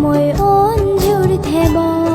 সময় অঞ্জুর থেবা।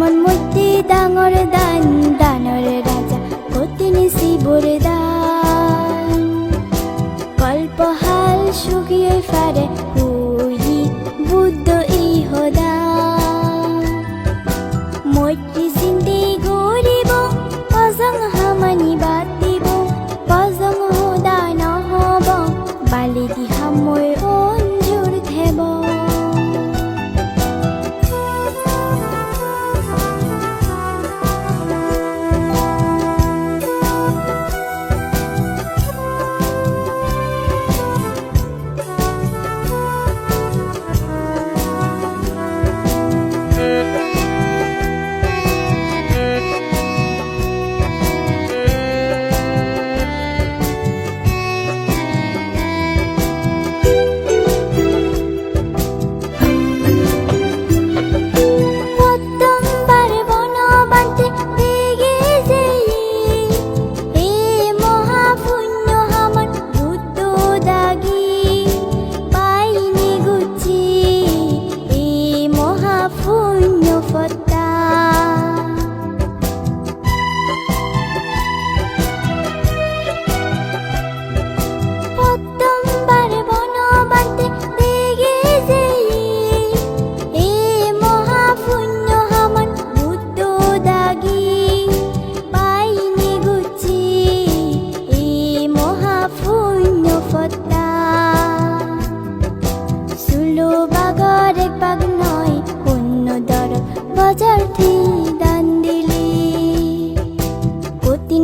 মন মূর্তি ডাঙর দান দানর রাজা কতিনি শিবর দান। কল্পহাল সুগিয়ে ফারে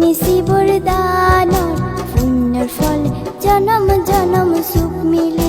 নিশি বরদান পুণ্যর ফল জনম জনম সুখ মিলে।